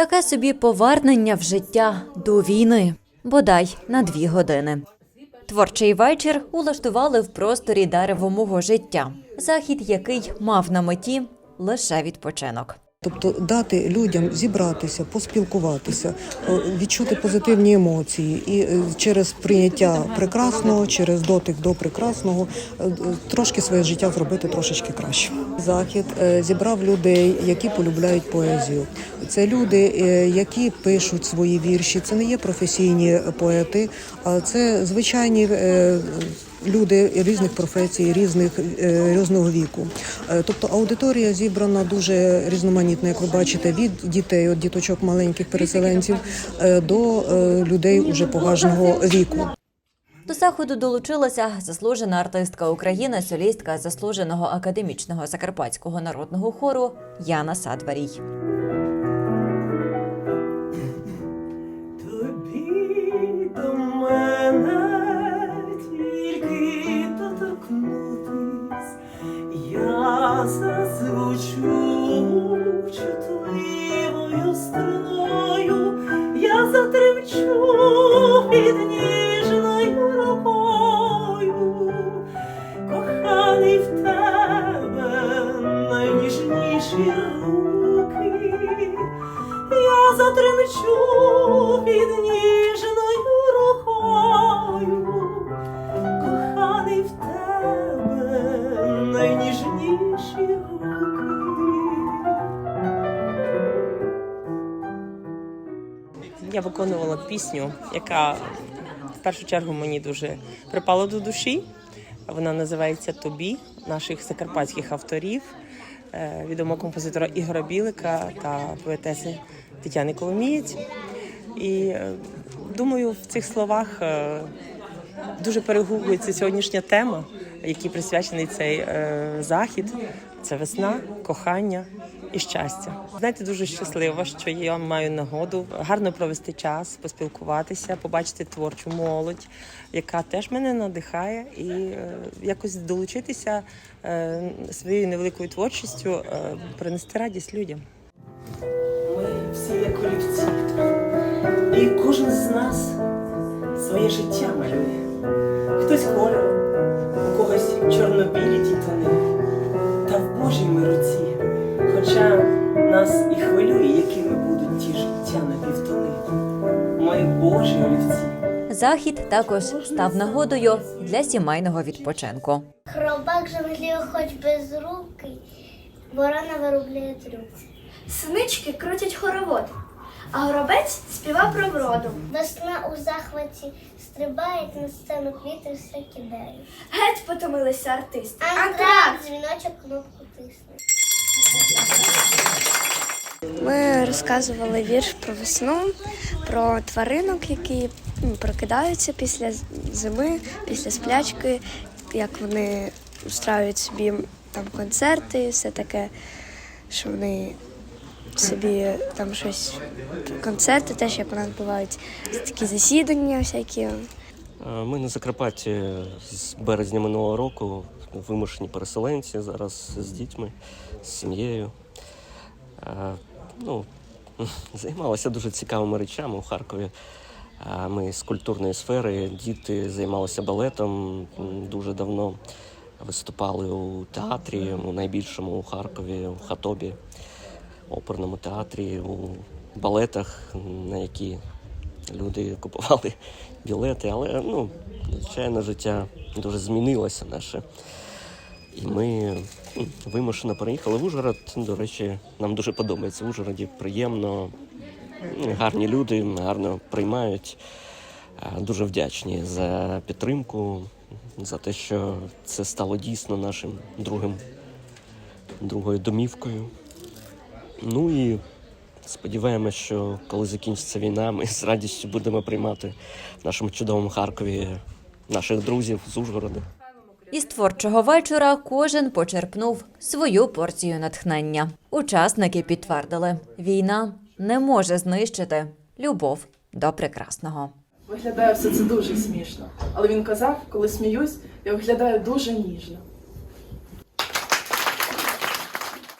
Таке собі повернення в життя до війни, бодай на дві години. Творчий вечір улаштували в просторі деревомого життя, захід, який мав на меті лише відпочинок. Тобто дати людям зібратися, поспілкуватися, е, відчути позитивні емоції і е, через прийняття прекрасного, через дотик до прекрасного, е, трошки своє життя зробити трошечки краще. Захід зібрав людей, які полюбляють поезію. Це люди, які пишуть свої вірші. Це не є професійні поети, а це звичайні. Люди різних професій, різних е, різного віку. Е, Тобто аудиторія зібрана дуже різноманітна, як ви бачите, від дітей, от діточок маленьких переселенців е, до людей уже поважного віку. До заходу долучилася заслужена артистка України, солістка заслуженого академічного закарпатського народного хору Яна Садварій. Я виконувала пісню, яка в першу чергу мені дуже припала до душі. Вона називається Тобі наших закарпатських авторів, е, відомого композитора Ігора Білика та поетеси Тетяни Коломієць. І е, думаю, в цих словах е, дуже перегукується сьогоднішня тема, якій присвячений цей захід. Це весна, кохання і щастя. Знаєте, дуже щаслива, що я маю нагоду гарно провести час, поспілкуватися, побачити творчу молодь, яка теж мене надихає, і е, якось долучитися е, своєю невеликою творчістю, е, принести радість людям. Ми всі як олівці, і кожен з нас своє життя малює. Хтось кольором, у когось чорно-білі ті Захід також став нагодою для сімейного відпочинку. Хробак жонглює хоч без руки, ворона виробляє трюки. Синички крутять хоровод, а горобець співа про вроду. Весна у захваті стрибає на сцену квіти все кидає. Геть потомилися артисти. Антракт дзвіночок кнопку тисне. Ми розказували вірш про весну, про тваринок, які прокидаються після зими, після сплячки, як вони устраюють собі там концерти, все таке, що вони собі там щось, концерти теж як у нас бувають такі засідання всякі. Е, Ми на Закарпатті з березня минулого року вимушені переселенці зараз з дітьми, з сім'єю. Е, Ну, займалися дуже цікавими речами у Харкові. Ми з культурної сфери, діти займалися балетом дуже давно. Виступали у театрі, у найбільшому у Харкові, у Хатобі, оперному театрі, у балетах, на які люди купували білети, але ну, звичайно, життя дуже змінилося наше. І ми вимушено переїхали в Ужгород. До речі, нам дуже подобається в Ужгороді. Приємно, гарні люди, гарно приймають. Е, Дуже вдячні за підтримку, за те, що це стало дійсно нашим другим, другою домівкою. Ну і сподіваємося, що коли закінчиться війна, ми з радістю будемо приймати в нашому чудовому Харкові наших друзів з Ужгорода. Із творчого вечора кожен почерпнув свою порцію натхнення. Учасники підтвердили, війна не може знищити любов до прекрасного. Виглядає все це дуже смішно. Але він казав, коли сміюсь, я виглядаю дуже ніжно.